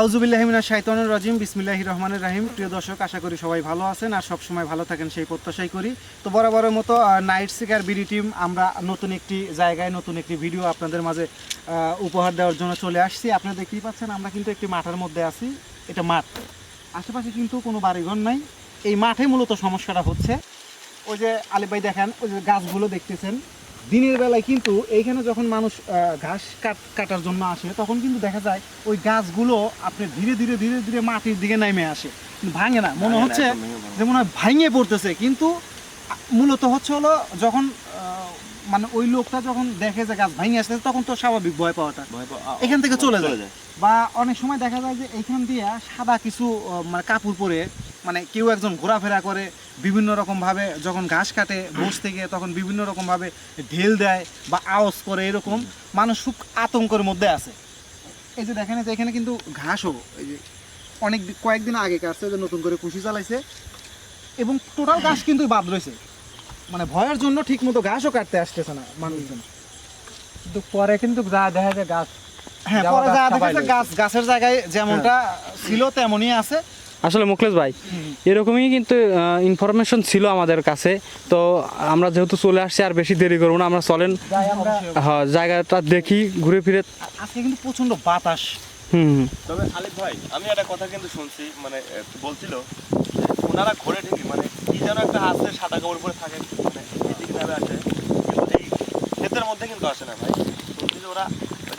আউজুবিল্লাহিমিনা শাইতানুর রাজিম বিসমিল্লাহি রহমানুর রাহিম। প্রিয় দর্শক, আশা করি সবাই ভালো আছেন আর সব সময় ভালো থাকেন, সেই প্রত্যাশাই করি। তো বরাবরের মতো নাইট সিকার বিডি টিম আমরা নতুন একটি জায়গায় নতুন একটি ভিডিও আপনাদের মাঝে উপহার দেওয়ার জন্য চলে আসছি। আপনারা দেখতেই পাচ্ছেন, আমরা কিন্তু একটি মাঠের মধ্যে আছি। এটা মাঠ। আশেপাশে কিন্তু কোনো বাড়িঘর নাই। এই মাঠে মূলত সমস্যাটা হচ্ছে, ওই যে আলিফ ভাই দেখেন, ওই যে গাছগুলো দেখতেছেন। দিনের বেলায় কিন্তু এইখানে যখন মানুষ ঘাস কাট কাটার জন্য আসে তখন কিন্তু দেখা যায় ওই গাছগুলো আপনি ধীরে ধীরে ধীরে ধীরে মাটির দিকে নেমে আসে। ভাঙে না। মনে হচ্ছে যে মনে হয় ভাঙে পড়তেছে। কিন্তু মূলত হচ্ছে হলো যখন মানে ওই লোকটা যখন দেখে যে গাছ ভাঙে আসছে তখন তো স্বাভাবিক ভয় পাওয়াটা। এখান থেকে চলে যায়। বা অনেক সময় দেখা যায় যে এইখান দিয়ে সাদা কিছু মানে কাপড় পরে মানে কেউ একজন ঘোরাফেরা করে বিভিন্ন রকমভাবে যখন ঘাস কাটে বস থেকে তখন বিভিন্ন রকমভাবে ঢেল দেয় বা আওয়াজ করে এরকম মানুষ খুব আতঙ্কের মধ্যে আছে। এই যে দেখেন যে এখানে কিন্তু ঘাসও এই যে অনেক কয়েকদিন আগে কাটছে যে নতুন করে কুশি চালাইছে এবং টোটাল ঘাস কিন্তু বাদ রয়েছে। মানে ভয়ের জন্য ঠিক মতো ঘাসও কাটতে আসতেছে না মানুষজন। কিন্তু পরে কিন্তু যা দেখা যায় গাছ হ্যাঁ পরে যা দেখেছে সবাই গাছ গাছের জায়গায় যেমনটা ছিল তেমনই আছে। আসলে মুখলেশ ভাই এরকমই কিন্তু ইনফরমেশন ছিল আমাদের কাছে। তো আমরা যেহেতু চলে আসছি আর বেশি দেরি করব না আমরা চলেন। আমরা হ্যাঁ জায়গাটা দেখি ঘুরে ফিরে। আজকে কিন্তু প্রচণ্ড বাতাস। হুম। তবে আলিফ ভাই আমি একটা কথা কিন্তু শুনছি মানে বলছিল ওনারা ঘোরে ঠিকই মানে কি যেন একটা আছে সাদা কাপড় পরে থাকে মানে আসে কিন্তু এই ক্ষেতের মধ্যে কিন্তু আসে না ভাই। শুনছি যে ওরা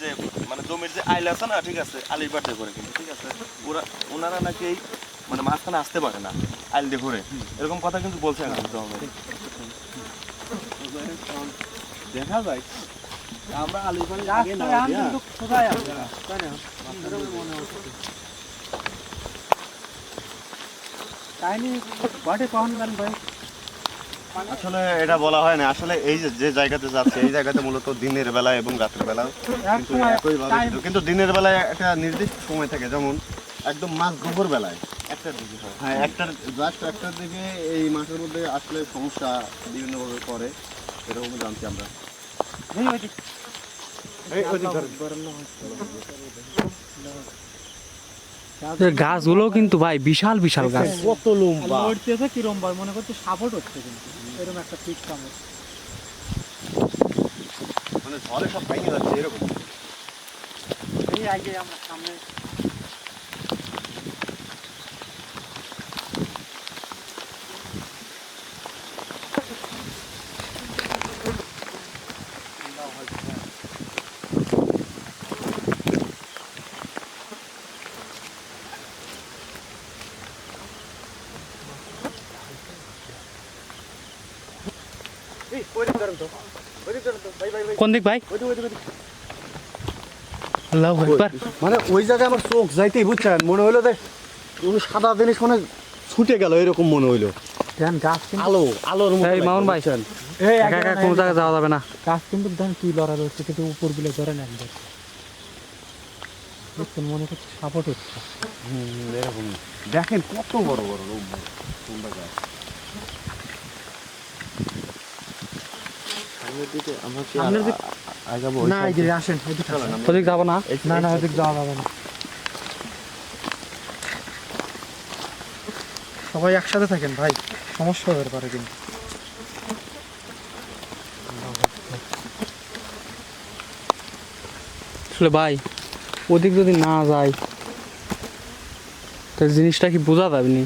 যে মানে জমির যে আইল আছে না ঠিক আছে আলির বাড়তে করে কিন্তু ঠিক আছে। ওরা ওনারা নাকি এই মানে মাঝখানে আসতে পারে না আইল দিয়ে ঘুরে। এরকম কথা কিন্তু বলছে। দেখা যায়। আমরা আলির আগে না রাস্তায় আম কিন্তু সোজাই আছে তাই না কাহিনী ঘটে কখন গান ভাই? আসলে এটা বলা হয় না। আসলে এই যে যে জায়গাতে যাচ্ছে এই জায়গাতে মূলত দিনের বেলা এবং রাতের বেলা। কিন্তু দিনের বেলায় একটা নির্দিষ্ট সময় থাকে। যেমন একদম মাছ দুপুর বেলায়। একটার দিকে হ্যাঁ। একটার জাস্ট একটার দিকে এই মাছের মধ্যে আসলে সমস্যা বিভিন্নভাবে করে এরকম জানছি আমরা। গাছগুলো কিন্তু ভাই বিশাল বিশাল গাছ। কত লম্বা। লড়তেছে কিরম ভাই মনে করছে সাপোর্ট হচ্ছে কিন্তু। এরকম একটা ফিট কামড় মানে ঝড়ে সব ভেঙে যাচ্ছে এরকম। এই আগে আমরা সামনে কোন দিক ভাই? আল্লাহু মানে ওই জায়গায় আমার চোখ যাইতেই বুঝছেন মনে যে সাদা জিনিস মানে ছুটে গেল এরকম মনে হইল। গাছ কিন্তু আলো আলোর এই মামুন ভাই এই একা একা কোনো জায়গায় যাওয়া যাবে না। গাছ কিন্তু কি লড়া রয়েছে কিন্তু উপরগুলো ধরে না দেখছেন মনে করছে সাপোর্ট হচ্ছে। হুম, এরকম। দেখেন কত বড় বড় লম্বা লম্বা গাছ সামনের দিকে আমরা কি সামনের দিকে- আগাবো না এদিকে আসেন ওদিক যাব না? না না ওদিকে যাওয়া যাবে না। সবাই একসাথে থাকেন ভাই। সমস্যা হতে পারে কিন্তু। আসলে ভাই ওদিক যদি না যায় তো জিনিসটা কি বোঝা যাবে নি?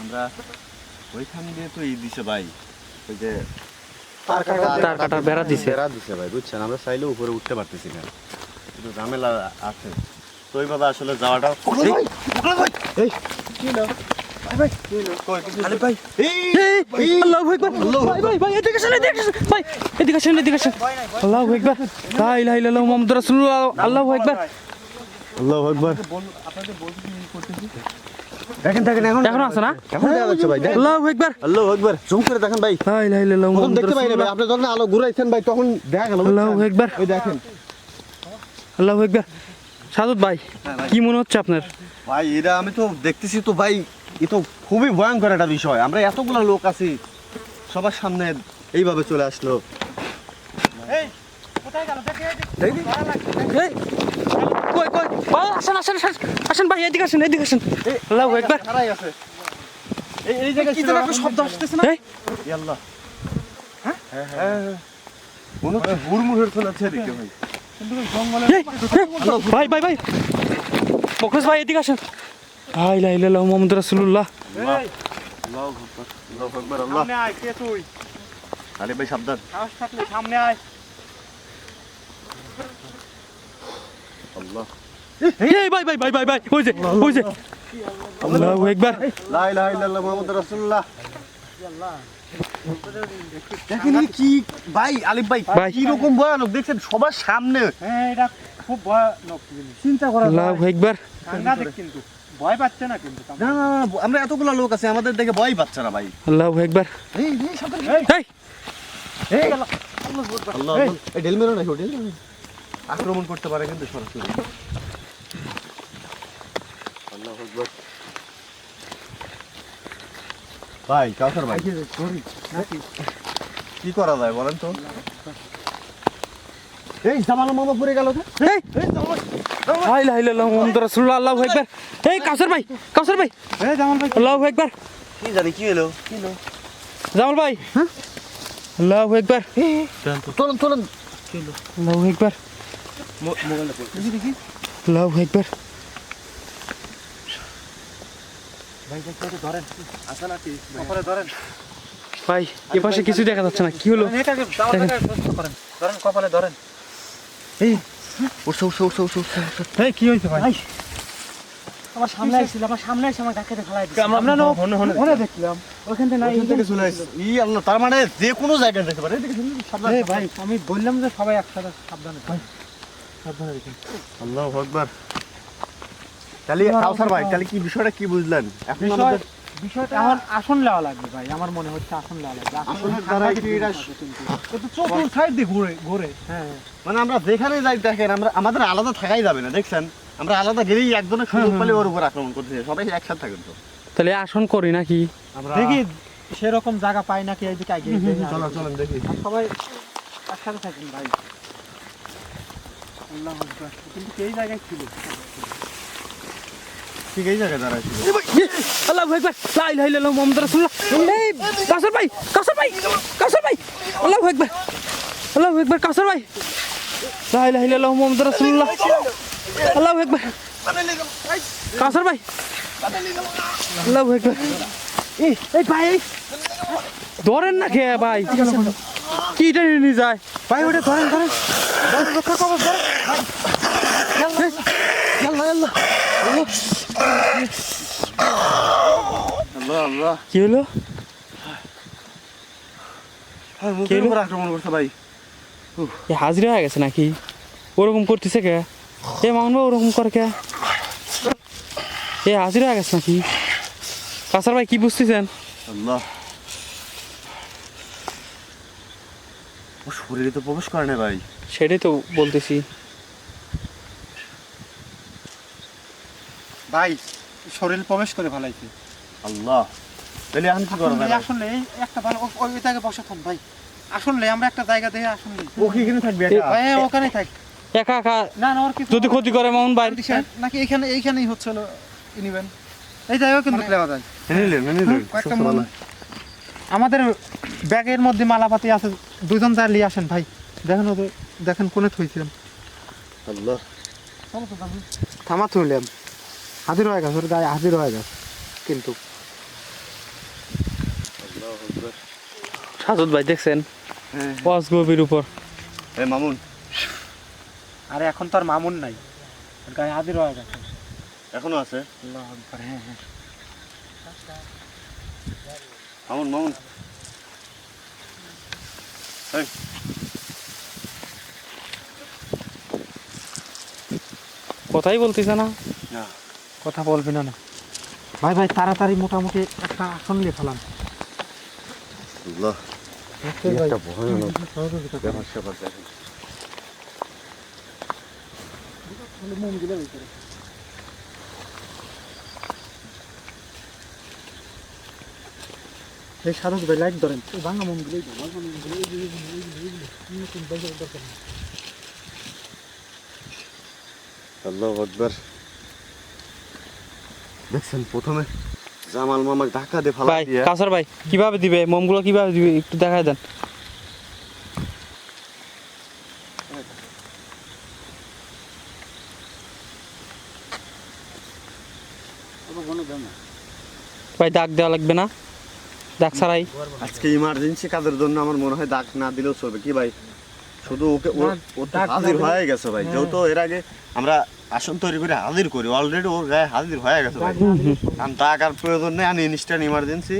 আমরা ওইখান দিয়ে তো এই দিছে ভাই ওই যে তার কাটার বেড়া দিছে। বেড়া দিছে ভাই বুঝছেন? আমরা চাইলেও উপরে উঠতে পারতেছি না। কিন্তু ঝামেলা আছে। তো ওইভাবে আসলে যাওয়াটা এই, আল্লাহু আকবার। ভাই ভাই ভাই এদিকে আসেন এদিকে আসেন। ভাই এদিকে আসেন এদিকে আসেন। আল্লাহু আকবার। দেখেন দেখেন এখন এখনও আছে না এখন দেখা যাচ্ছে ভাই দেখেন আল্লাহু আকবার আল্লাহু আকবার জুম করে দেখেন ভাই লা ইলাহা ইল্লাল্লাহু তখন দেখতে পাই না ভাই রাসূলুল্লাহ আপনি যখন আলো ঘুরাইছেন ভাই তখন দেখা গেল আল্লাহু আকবার ওই দেখেন আল্লাহু আকবার সাদত ভাই কি মনে হচ্ছে আপনার ভাই এরা আমি তো দেখতেছি তো ভাই এ তো খুবই ভয়ঙ্কর একটা বিষয় আমরা এতগুলো লোক আছি সবার সামনে এইভাবে চলে আসলো কোথায় গেল দেখে এই কই কই? ভাই আসেন আসেন আসেন আসেন ভাই এদিকে আসেন এদিকে আসেন। আল্লাহু একবার আছে এই এই জায়গায় কি যেন একটা শব্দ আসতেছে না? ইয়াল্লাহ। হ্যাঁ? হ্যাঁ মনে হচ্ছে হুড়মুড়ের চলেছে এদিকে ভাই। ভাই ভাই ভাই। মখলেস ভাই এদিকে আসেন। লা ইলাহা ইল্লাল্লাহ মুহাম্মাদুর রাসূলুল্লাহ। আল্লাহু আকবার আল্লাহু আকবার আল্লাহ সামনে আয় কে তুই? আরে ভাই সাবধান। সামনে আয়। আল্লাহ। এই ভাই ভাই ভাই ভাই ভাই ওই যে আল্লাহু একবার লা ইলাহা ইল্লাল্লাহ মুহাম্মাদুর রাসূলুল্লাহ। দেখেন কি ভাই আলিফ ভাই ভাই। কি রকম ভয়ানক দেখছেন সবার সামনে। হ্যাঁ এটা খুব ভয়ানক চিন্তা করা আল্লাহু একবার সাংঘাতিক কিন্তু ভয় পাচ্ছে না কিন্তু না না না, আমরা এতগুলো লোক আছে আমাদের দেখে ভয় পাচ্ছে না ভাই। আল্লাহু একবার এই এই এই। এই আল্লাহ আল্লাহ এই ডেল মেরো না মেরো আক্রমণ করতে পারে কিন্তু সরাসরি। ভাই কাউসার ভাই। কি করা যায় বলেন তো? এই জামানো মামা পড়ে গেল তো? এই রাসূলুল্লাহ আল্লাহু একবার এই কাউসার ভাই কাউসার ভাই। এই জামাল ভাই। আল্লাহু একবার কি জানি কি হলো? কি হলো? জামাল ভাই। আল্লাহু একবার চলুন চলুন আল্লাহু একবার দেখি দেখি একবার ভাই এ পাশে কিছু দেখা যাচ্ছে না। কি হলো? এটাকে জামালটাকে সুস্থ করেন ধরেন কপালে ধরেন। উঠছে উঠছে উঠছে উঠছে উঠছে এই কি হয়েছে ভাই? আমার সামনে আসছিল আমার সামনে এসে আমার ডাক্তারে ফেলাই দিচ্ছে আমরা না ওখানে দেখলাম। ওখান থেকে নাই ওইখান থেকে চলে আসছে। ই আল্লাহ তার মানে যে কোনো জায়গায় যেতে পারে। এই ভাই আমি বললাম যে সবাই একসাথে সাবধানে। ভাই আল্লাহু আকবার। তাহলে কাউসার ভাই তাহলে কি বিষয়টা কি বুঝলেন? এখন আমাদের বিষয়টা এখন আসন নেওয়া লাগবে ভাই আমার মনে হচ্ছে আসন নেওয়া লাগবে। আসনের দ্বারা কি এটা কিন্তু সাইড দিয়ে ঘুরে ঘুরে। হ্যাঁ মানে আমরা যেখানে যাই দেখেন আমরা আমাদের আলাদা থাকাই যাবে না দেখছেন? আমরা আলাদা গেলেই একজনের সুযোগ পেলে ওর উপর আক্রমণ করতে সবাই একসাথে থাকেন তো। তাহলে আসন করি নাকি? আমরা দেখি সেরকম জায়গা পাই নাকি এইদিকে আগে চলো চলেন দেখি। সবাই একসাথে থাকেন ভাই। আল্লাহ। কিন্তু এই জায়গায় ছিল। ঠিক এই জায়গায় দাঁড়াইছিল আল্লাহু একবার লা ইলাহা ইল্লাল্লাহ মুহাম্মাদুর রাসূলুল্লাহ। এই কাউসার ভাই কাউসার ভাই কাউসার ভাই। আল্লাহু একবার আল্লাহু একবার কাউসার ভাই। লা ইলাহা ইল্লাল্লাহ মুহাম্মাদুর রাসূলুল্লাহ। আল্লাহু একবার কাউসার ভাই। আল্লাহু একবার এই এই ভাই ধরেন না খেয়ে ভাই? কি টেনে নিয়ে যায়? ভাই ওটা ধরেন ধরেন। রক্ষা ধরেন। আল্লাহ কি হলো? আক্রমণ করছে ভাই। এ হাজিরা হয়ে গেছে নাকি? ওরকম করতেছে কে? এ মামুন ভাই ওরকম করে কে? এ হাজিরা হয়ে গেছে নাকি? কাসার ভাই কি বুঝতেছেন? আল্লাহ। ও তো প্রবেশ করে না ভাই। সেটাই তো বলতেছি। ভাই শরীর প্রবেশ করে ফেলাইছে। আল্লাহ। তাহলে এখন কি করা যায় আসলে একটা ভালো ওই জায়গায় বসে থাক ভাই। আসলে আমরা একটা জায়গা দেখে আসলে ও কি এখানে থাকবে একা? ভাই ওখানে থাক। একা একা? না না ওর কিছু যদি ক্ষতি করে মামুন ভাই? নাকি এখানে এইখানেই হচ্ছিল নিবেন। এই জায়গাও কিন্তু নেওয়া যায় এনে নিলেন, নিলেন। কয়েকটা মন-। আমাদের ব্যাগের মধ্যে মালাপাতি আছে দুজন যা নিয়ে আসেন ভাই। দেখেন ওদের দেখেন কোনে থইছিলাম। আল্লাহ। থামা থইলাম। হাজির হয়ে গেছে ওর গায়ে হাজির হয়ে গেছে কিন্তু। সাজত ভাই দেখছেন? হ্যাঁ। ওয়াজ গভীর উপর। এই মামুন। আরে এখন তো আর মামুন নাই। ওর গায়ে হাজির হয়ে গেছে। এখনও আছে? আল্লাহ আকবার, হ্যাঁ হ্যাঁ। মামুন মামুন এই কথাই বলতেছে না না? কথা বলবি না না। ভাই ভাই তাড়াতাড়ি মোটামুটি একটা আসন নিয়ে ফেলাম ভয়ানক ব্যাপার স্যাপার দেখেন এই ভাই লাইট ধরেন এই ভাঙা মন দেখছেন প্রথমে জামাল ধাক্কা দিয়ে ফালা ভাই কাসার ভাই কীভাবে দিবে মোমগুলো কীভাবে দিবে একটু দেখায় দেন ভাই দাগ দেওয়া লাগবে না দাগ ছাড়াই। আজকে ইমার্জেন্সি কাজের জন্য আমার মনে হয় দাগ না দিলেও চলবে। কি ভাই? শুধু ওকে ও ও তো হাজির হয়ে গেছে ভাই। যেহেতু এর আগে আমরা আসন তৈরি করে হাজির করি অলরেডি ওর গায়ে হাজির হয়ে গেছে ভাই। কারণ দাগ আর প্রয়োজন নেই আমি ইনস্ট্যান্ট ইমার্জেন্সি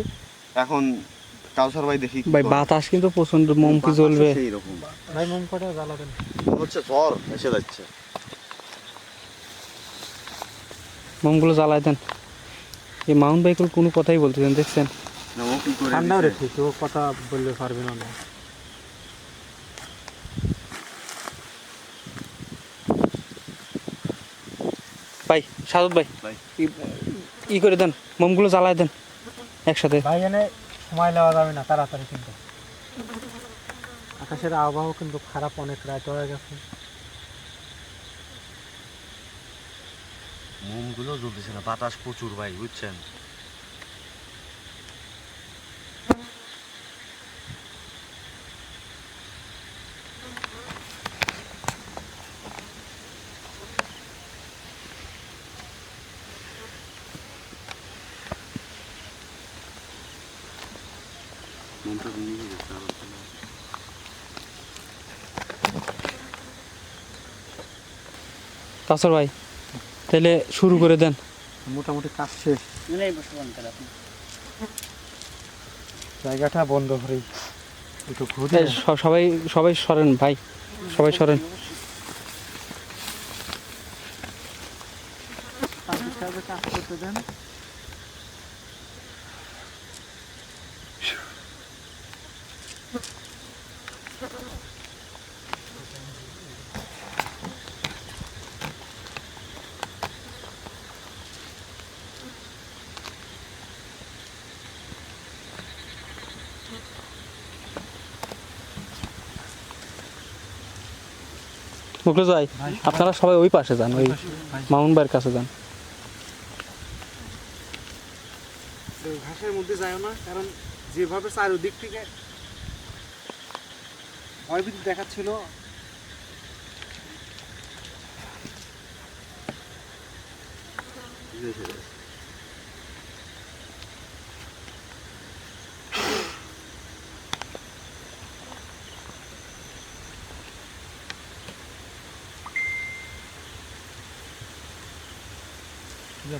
এখন কাউসার ভাই দেখি ভাই বাতাস কিন্তু প্রচণ্ড মোম কি জ্বলবে। সেই রকম ভাই। মোম কটা জ্বালাবেন? হচ্ছে জ্বর এসে যাচ্ছে। মোমগুলো জ্বালাই দেন। এই মাউন্ট বাইকুল কোনো কথাই বলতেছেন দেখছেন? ঠান্ডাও রে দিছে? কথা বললে পারবে না ভাই সাদত ভাই ভাই। ই- করে দেন মোমগুলো জ্বালাই দেন একসাথে। ভাই এনে সময় নেওয়া যাবে না তাড়াতাড়ি কিন্তু। আকাশের আবহাওয়া কিন্তু খারাপ অনেক রাত হয়ে গেছে। মোমগুলো জ্বলতেছে না বাতাস প্রচুর ভাই বুঝছেন মোমটা ভেঙে গেছে আর হচ্ছে না। কাসর ভাই তাহলে শুরু করে দেন। মোটামুটি কাজ শেষ। জায়গাটা বন্ধ করি। একটু ঘুরে সবাই সবাই সরেন ভাই সবাই সরেন কাজ করতে দেন মুখলেশ ভাই, আপনারা সবাই ওই পাশে যান, ওই মাউন্ট ভাইয়ের কাছে যান। ঘাসের মধ্যে যায় না, কারণ যেভাবে চারিদিক থেকে ভয়ভীতি দেখাচ্ছিল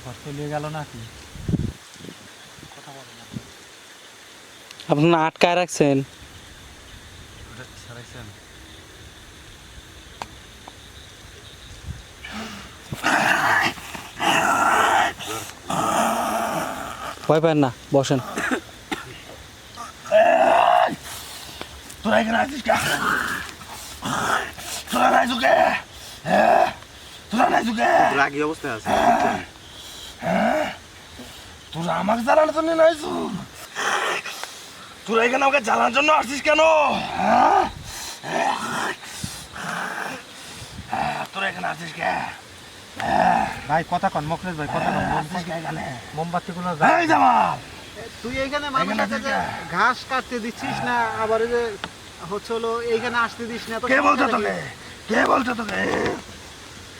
ব্যাপার চলে গেল নাকি? আপনারা আটকায় রাখছেন? ভয় পান না বসেন। তোরা এখানে আছিস কে? তোরা নাই চুকে তোরা নাই অবস্থায় আছে তোরা আমাকে জ্বালানোর জন্য নাইছু তোরা এখানে আমাকে জ্বালানোর জন্য আসছিস কেন? হ্যাঁ? তোরা এখানে আসছিস কে? ভাই কথা কন মুখলেশ ভাই কথা কন আসছিস কে এখানে? মোমবাতি গুলো এই জামাল! তুই এইখানে এখানে মানুষকে যে ঘাস কাটতে দিচ্ছিস না আবার এই যে হচ্ছে হলো এইখানে আসতে দিস না কে বলছে তোকে? কে বলছে তোকে?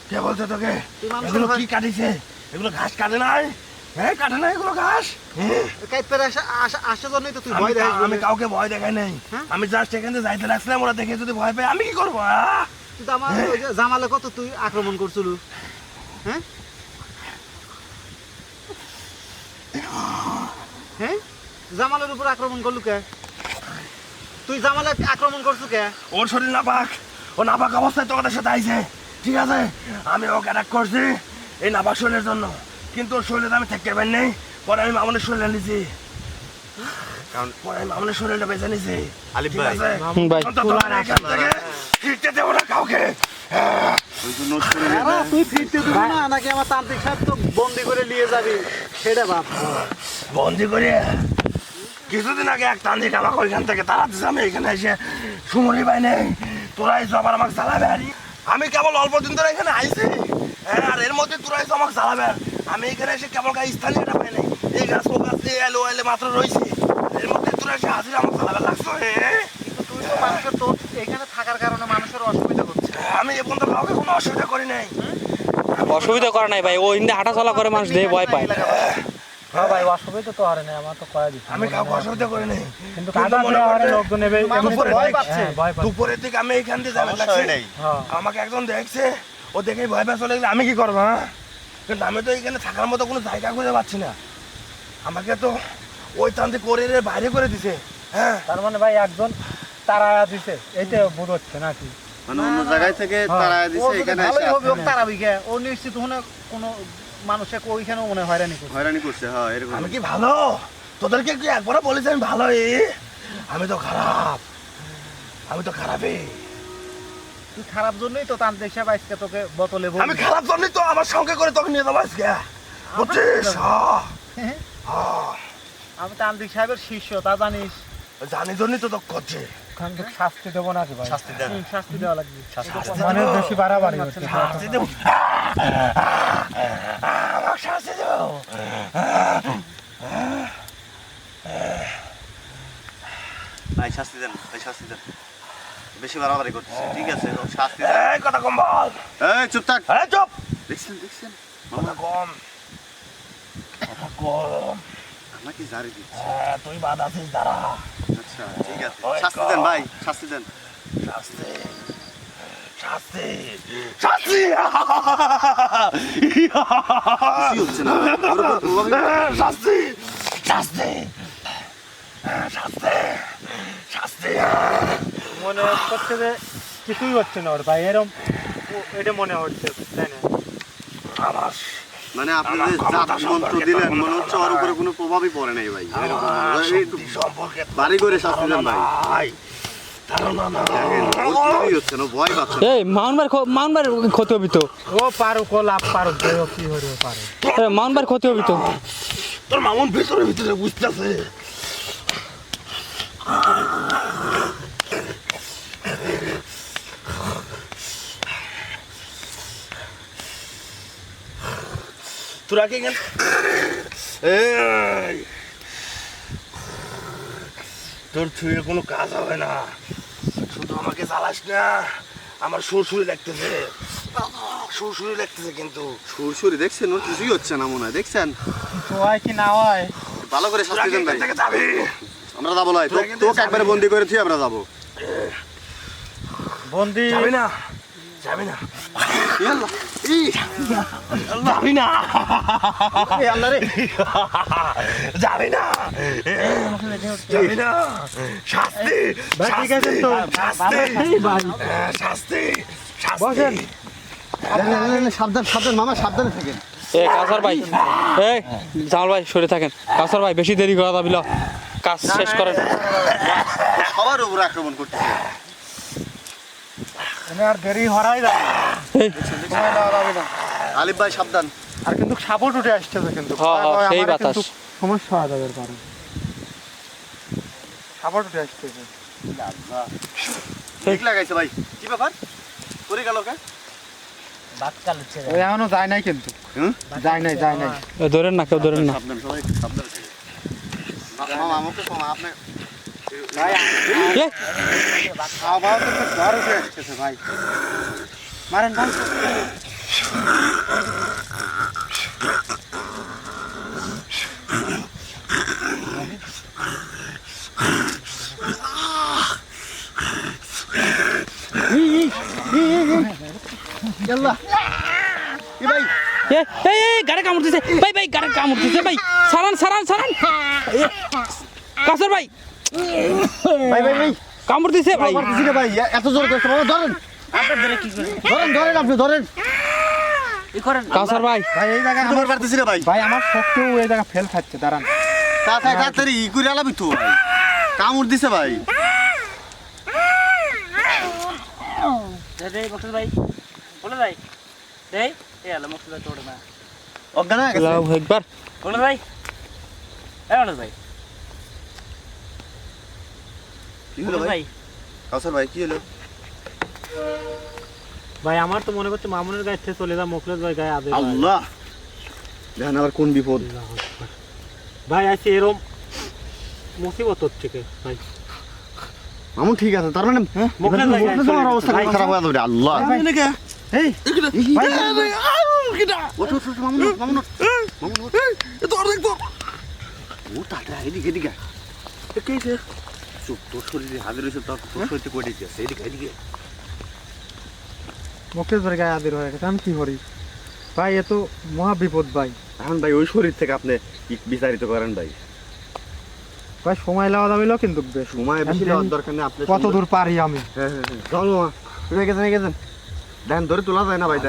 কে বলছে তোকে? তুই মানুষের এগুলো কি কাটিছে? এগুলো ঘাস কাটে নাই? হ্যাঁ কাটে নাই এগুলো ঘাস? হ্যাঁ। আসার জন্যই তো তুই ভয় দেখাস আমি কাউকে ভয় দেখাই নাই। হ্যাঁ? আমি জাস্ট এখান থেকে যাইতে লাগছিলাম ওরা দেখে যদি ভয় পায় আমি কি করব আহ? তুই তো আমার ওই যে জামালে কত তুই আক্রমণ করছিল? হ্যাঁ? হ্যাঁ? জামালের উপর আক্রমণ করলু কে? তুই জামালে আক্রমণ করছু কে? ওর শরীর নাপাক। ও নাপাক অবস্থায় তোমাদের সাথে আইছে। ঠিক আছে? আমি ওকে অ্যাটাক করছি। এই শরীরের জন্য। কিন্তু ওর শরীরে আমি থাকতে পারি নাই পরে আমি মামনের শরীরে নিছি। কারণ পরে আমি মামনের শরীরটা বেঁচে নিছি। আলিফ ভাই। ভাই অন্তত এখান থেকে ফিরতে দেবো না কাউকে। তুই ফিরতে দিবি না নাকি আমার তান্ত্রিক সাহেব তো বন্দি করে নিয়ে যাবি? সেটা ভাব। বন্দি করে? কিছুদিন আগে এক তান্দিক আমাকে ওইখান থেকে তারা দিছে আমি এখানে এসে সুমরি পাই নেই তোরা এসে আবার আমাকে চালাবে আমি কেবল অল্প দিন ধরে এখানে আইছি। হ্যাঁ আর এর মধ্যে তোরা এসে আমাকে জ্বালাবেন আমি এখানে এসে কেবল গায়ে স্থানীয়টা পাই নাই। এই গাছ ও গাছ এলো এলে মাত্র রয়েছে। এর মধ্যে তোরা এসে হাজির আমাকে জ্বালাবেন লাগছো হ্যাঁ তুই তো মানুষের তো এখানে থাকার কারণে মানুষের অসুবিধা হচ্ছে। আমি এ পর্যন্ত কাউকে কোনো অসুবিধা করি নাই। অসুবিধা করে নাই ভাই ও ইন্দে হাঁটা চলা করে মানুষ দেহে ভয় পায়। হ্যাঁ। ভাই অসুবিধা তো হারে নাই আমার তো কয়া দিচ্ছে। আমি কাউকে অসুবিধা করি নাই। কিন্তু কিন্তু মনে হারে লোকজন নেবে মানুষ এমনি করে ভয় পাচ্ছে। হ্যাঁ, ভয় পাচ্ছে। দুপুরের দিকে আমি এখান দিয়ে হ্যাঁ। আমাকে একজন দেখছে। ও দেখেই ভয় পেয়ে চলে গেলে আমি কি করব হ্যাঁ? কিন্তু আমি তো এখানে থাকার মতো কোনো জায়গা খুঁজে পাচ্ছি না। আমাকে তো ওই তান্ত্রিক করে বাইরে করে দিছে হ্যাঁ? তার মানে ভাই একজন তারা দিছে এইটা বোধ হচ্ছে নাকি? মানে অন্য জায়গায় থেকে হ্যাঁ। তারা ও দিছে এখানে ভালোই হবে ও তারাবি গে ও নিশ্চিত কোনো মানুষে মনে হয়রানি করছে। হয়রানি করছে হ্যাঁ এরকম। আমি কি ভালো? তোদেরকে কি বলেছি আমি ভালো আমি তো খারাপ। আমি তো খারাপই। তুই খারাপ জন্যই তো তান্ত্রিক সাহেব আজকে তোকে বোতলে আমি খারাপ জন্যই তো আমার সঙ্গে করে তোকে নিয়ে যাব আজকে। বুঝছিস? হ্যাঁ, হ্যাঁ। আমি তান্ত্রিক সাহেবের শিষ্য তা জানিস? জানি জন্যই তো তোকে করছে। শাস্তি দেবো নাকি ভাই? শাস্তি হুম, শাস্তি দেওয়া লাগবে। মানে বেশি বাড়াবাড়ি হচ্ছে। শাস্তি দেবো। শাস্তি দেবো। ভাই শাস্তি দেন ভাই শাস্তি দেন। বেশি বাড়াবাড়ি করতেছে ঠিক আছে ও শাস্তি এই কথা কম বল। এই চুপ থাক। এই চুপ। দেখছেন দেখছেন? কথা কম। কথা কম। আমাকে জারি দিচ্ছে? হ্যাঁ, তুই বাদ আছিস দাঁড়া। আচ্ছা ঠিক আছে। শাস্তি দেন ভাই শাস্তি দেন। শাস্তি। শাস্তি। শাস্তি। প্রভাবিত- শাস্তি। শাস্তি। শাস্তি। শাস্তি মনে করছে যে কিছুই হচ্ছে না ওর ভাই। এরম ও- এটা মনে হচ্ছে তাই না আমার মানে আপনি যে জাত মন্ত্র দিলেন মনে হচ্ছে ওর উপরে কোনো প্রভাবই পড়ে নাই ভাই। বাড়ি করে শাস্তি দেন ভাই। হচ্ছে ক্ষতি হবি তো। ও পারুক ও লাভ পারুক কি মাউন্টবার ক্ষতি হবি তো। তোর মামুন ভিতরে ভিতরে বুঝতেছে। তোরা কে গেল তোর ছুঁয়ে কোনো কাজ হবে না। শুধু আমাকে জ্বালাস না আমার সুরসুরি লাগতেছে। সুরসুরি লাগতেছে কিন্তু। সুরসুরি দেখছেন? ওর কিছুই হচ্ছে না মনে হয় দেখছেন? হয় কি না হয়? ভালো করে শাস্তি দেন ভাই। আমরা যাব কিন্তু তোকে একবারে বন্দি করে থুই আমরা যাব। বন্দি যাবি না। যাবি না। এই আল্লাহ, এই, যাবি না। এই আল্লাহ রে। যাবি না। যাবি না। শাস্তি ঠিক আছে তো। শাস্তি। বসেন। সাবধান সাবধান মামা সাবধানে থাকেন। এ কাসার ভাই। এই জামাল ভাই সরে থাকেন। কাসার ভাই বেশি দেরি করা যাবিল কাজ শেষ করেন। সবার উপর আক্রমণ করতেছে। আর দেরি হরাই যায়। এই। আলিফ ভাই সাবধান। আর কিন্তু সাপোর্ট উঠে আসছে কিন্তু। হ্যাঁ, হ্যাঁ, ভয় ভয় সেই বাতাস। সমস্যা হয় তাদের কারণে। সাপোর্ট উঠে আসতেছে। ঠিক লাগাইছে ভাই। কি ব্যাপার? পরে গেল কে এখনও যায় নাই কিন্তু। হুম? যায় নাই যায় নাই। ধরেন না কেউ ধরেন না। সাবধান সবাই মামা আমাকে মামা ভাই মারেন ভাই গাড়ি কামড় দিছে। ভাই ভাই, গাড়ি কামড় দিছে, ভাই। সারান সারান সারান। কাসার ভাই। ভাই ভাই ভাই। কামড় দিছে ভাই। না ভাই এত জোর করছে মামা ধরেন। ধরেন ধরেন আপনি ধরেন। কাসার ভাই। ভাই এই জায়গায় তোমার আমার পারতেছি না ভাই। ভাই আমার শক্তিও এই জায়গা ফেল খাচ্ছে দাঁড়ান। তাড়াতাড়ি তাড়াতাড়ি ই করে আলাবি তো ভাই। কামড় দিছে ভাই। অজ্ঞান একবার কি হলো ভাই কাউসার ভাই কি হলো ভাই আমার তো মনে করছে মামুনের গায়ে থেকে চলে যা মোকলেশ ভাই গায়ে আদে আল্লাহ দেখেন আবার কোন বিপদ ভাই আছে এরম মুসিবত ওর থেকে ভাই মামুন ঠিক আছে তার মানে হ্যাঁ ভাই আমার অবস্থা খারাপ হয়ে যাবে আল্লাহ এই ভাই, ওঠ, ওঠ, মামুন ওঠ, মামুন ওঠ। মামুন ওঠ। ও টাটা, এদিকে, এদিকে। চুপ, তোর শরীরে হাতে রয়েছে, তোর তোর শরীরে কই দিতে আছে? এদিকে, এদিকে। মুকেশ ভাই গায়ে আদির হয়ে গেছে আমি কি করি? ভাই এ তো মহা বিপদ ভাই। এখন ভাই ওই শরীর থেকে আপনি বিচারিত করেন ভাই? ভাই সময় লাগা যাবে কিন্তু সময় বেশি দেওয়ার দরকার নেই আপনি কত দূর পারি আমি। হ্যাঁ হ্যাঁ হ্যাঁ। চলো গেছেন ধরে তোলা যায় না ভাই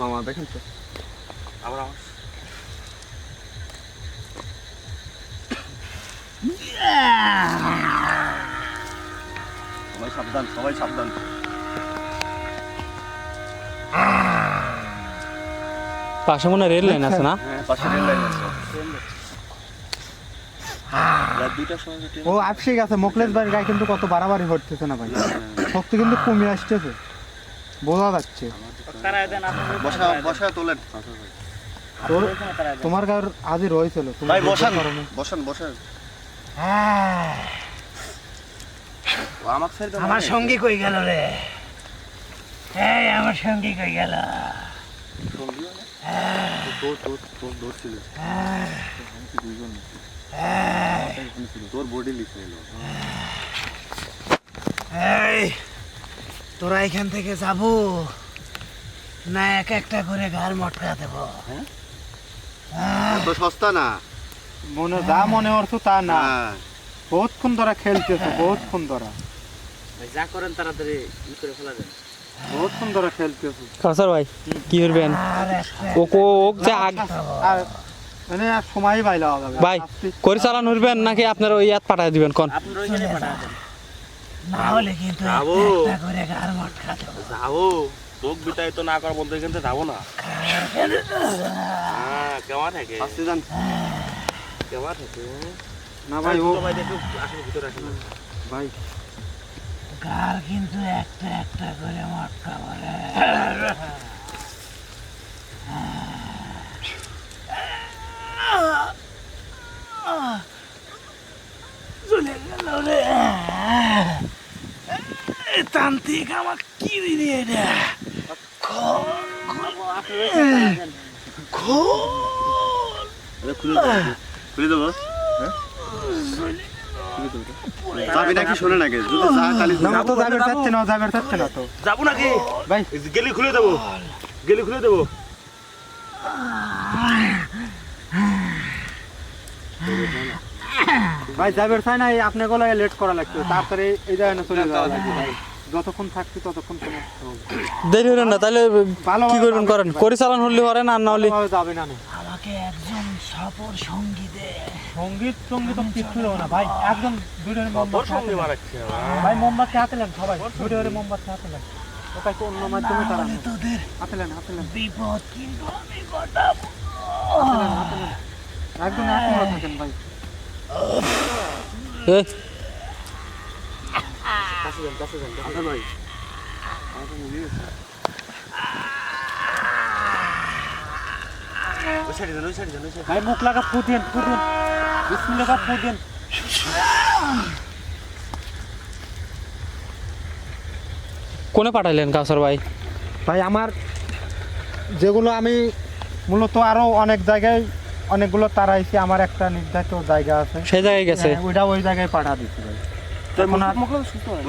মামা দেখেন তো। আবার সবাই সাবধান সবাই সাবধান। পাশে মনে রেল লাইন আছে না? হ্যাঁ পাশে রেল লাইন আছে। ও আপসে গেছে মোকলেশ ভাইয়ের গায়ে কিন্তু কত বাড়াবাড়ি হচ্ছে না ভাই। শক্তি কিন্তু কমে আসতেছে। বোঝা যাচ্ছে। তোমার গায়ের আজই রয়েছিল বসান। বসান বসান। আমার সঙ্গী কই গেল রে? এই আমার সঙ্গী কই গেল? তোর এখান থেকে যাব? না এক একটা করে ঘর মটকা দেব। তো সস্তা না? মনে যা মনে অর্থ তা না। হ্যাঁ। বহুতক্ষণ ধরা খেলতেছে বহুতক্ষণ ধরা। যা করেন তাড়াতাড়ি ই করে ফেলা দেন। বহুতক্ষণ ধরা খেলতেছে। কাউসার ভাই কি করবেন? আর একটা ও কো ওক যে আগ মানে আর সময় ভাই করে চালান হইবেন নাকি আপনার ওই ইয়াত পাঠায় দিবেন? কোন? আপনার ওইখানে পাঠাবেন না হলে কিন্তু। একটা করে তোক বিতাড়িত না কিন্তু যাব না। হ্যাঁ কেমন থাকে? কেমন থাকে না ভাই ও ভাই একটু আসুন ভিতরে আসুন ভাই। ঘর কিন্তু একটা একটা করে মটকা বলে। চলে গেল রে। তান্ত্রিক আমার কি দিদি এটা? খুলে দেবো? হ্যাঁ? চাবি নাকি শোনে নাকি? যদি যা তাহলে না তো যাবে চাচ্ছে না যাবে চাচ্ছে না তো। যাব নাকি? ভাই। গেলি খুলে দেবো। গেলি খুলে দেবো। ভাই যাবে চাই না এই আপনার গলায় লেট করা লাগতো। তারপরে এই জায়গায় না চলে যাওয়া লাগবে। ভাই যতক্ষণ থাকছি ততক্ষণ কোনো দেরি হলেন না তাহলে কি করবেন করেন? করে চালান হলে হরেন আর না হলে যাবে না না। আমাকে একজন সফর সঙ্গী দে সংগীত সংগীত কিছু হলো না। ভাই একদম দুইটার মোমবাতি সঙ্গে হাতে। মারাচ্ছে ভাই মোমবাতি হাতে নেন সবাই। দুইটার মোমবাতি হাতে নেন ওটাকে অন্য মাধ্যমে তারা তোদের হাতে নেন হাতে নেন বিপদ কিন্তু আমি ঘটাবো। হাতে নেন হাতে নেন একদম একমত থাকেন ভাই। এই ওই সাইডে যান ওই সাইডে যান ওই সাইডে ভাই মুখ লাগা ফু দেন ফু দেন বিসমিল্লাহ ফু দেন কোনে পাঠাইলেন কাউসার ভাই? ভাই আমার যেগুলো আমি মূলত আরও অনেক জায়গায় অনেকগুলো তারাইছি আমার একটা নির্ধারিত জায়গা আছে। সেই জায়গায় গেছে? হ্যাঁ, ওইটা ওই জায়গায় পাঠা দিচ্ছি ভাই। আর মকরুল সুস্থ ভাই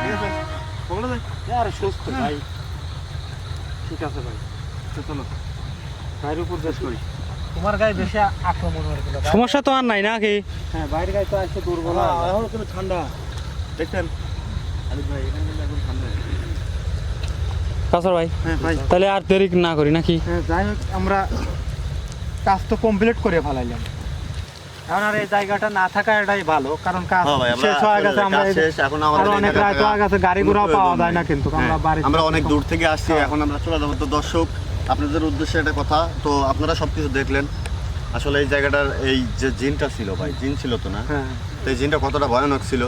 ঠিক আছে। ভাই? ঠিক আছে ভাই। তো চলো। গায়ের উপর বেশ করি। তোমার গায়ে বেশি আক্রমণ হয়েছিল সমস্যা তো আর নাই না কি? হ্যাঁ বাইরের গায়ে তো আসছে দুর্বল। এখন কিন্তু ঠান্ডা। দেখছেন? আরে ভাই এখানে কিন্তু এখন ঠান্ডা। কাউসার ভাই হ্যাঁ ভাই। তাহলে আর দেরি না করি নাকি? হ্যাঁ যাই হোক আমরা কাজ তো কমপ্লিট করে ফেলাইলাম। এখন আর এই জায়গাটা না থাকা এটাই ভালো কারণ কাজ হ্যাঁ আমরা শেষ হয়ে গেছে আমরা এখন আমাদের অনেক রাত হয়ে গেছে গাড়ি ঘোড়াও পাওয়া যায় না কিন্তু আমরা হ্যাঁ, বাড়ি আমরা অনেক দূর থেকে আসছি এখন আমরা চলে যাব তো দর্শক। আপনাদের উদ্দেশ্যে একটা কথা তো আপনারা সবকিছু দেখলেন। আসলে এই জায়গাটার এই যে জিনটা ছিল ভাই জিন ছিল তো না? হ্যাঁ। তো এই জিনটা কতটা ভয়ানক ছিল?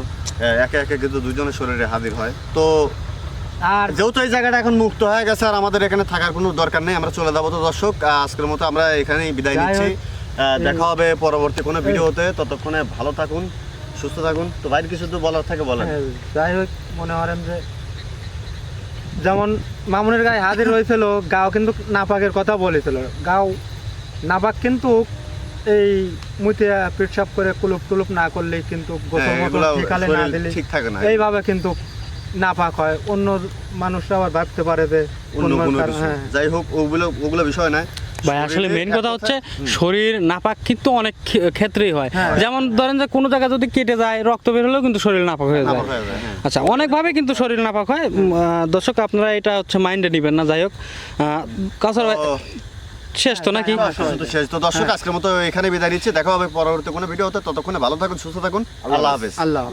একে একে কিন্তু দুজনের শরীরে হাজির হয়। তো আর যেহেতু এই জায়গাটা এখন মুক্ত হয়ে গেছে আর আমাদের এখানে থাকার কোনো দরকার নেই আমরা চলে যাব তো দর্শক। আজকের মতো আমরা এখানেই বিদায় নিচ্ছি। দেখা হবে পরবর্তী কোনো ভিডিওতে। ততক্ষণে ভালো থাকুন সুস্থ থাকুন। তো বাইরে কিছু তো বলার থাকে বলেন। হ্যাঁ, যাই হোক মনে করেন যে যেমন মামুনের গায়ে হাজির হয়েছিল গাও কিন্তু নাপাকের কথা বলেছিল। গাও নাপাক কিন্তু এই মুতিয়া পেটসাপ করে কুলুপ টুলুপ না করলে কিন্তু গোসল হ্যাঁ, ঠিকালে না দিলে এইভাবে কিন্তু নাপাক হয়। অন্য মানুষরা আবার ভাবতে পারে যে অন্য অন্য কোনো বিষয় হ্যাঁ। যাই হোক ওগুলো ওগুলো বিষয় নয়। ভাই আসলে মেন কথা হচ্ছে শরীর নাপাক কিন্তু অনেক ক্ষেত্রেই হয়। হ্যাঁ। যেমন ধরেন যে কোনো জায়গা যদি কেটে যায় রক্ত বের হলেও কিন্তু শরীর নাপাক হয়ে যায়। হয়ে হ্যাঁ। আচ্ছা অনেকভাবে কিন্তু শরীর নাপাক হয়। দর্শক আপনারা এটা হচ্ছে মাইন্ডে নেবেন না যাই হোক। কাউসার ভাই শেষ তো নাকি? শুধু শেষ তো। দর্শক আজকের মতো এখানে বিদায় নিচ্ছি। দেখা হবে পরবর্তী কোনো ভিডিও হতে ততক্ষণে ভালো থাকুন সুস্থ থাকুন। আল্লাহ হাফেজ। আল্লাহ।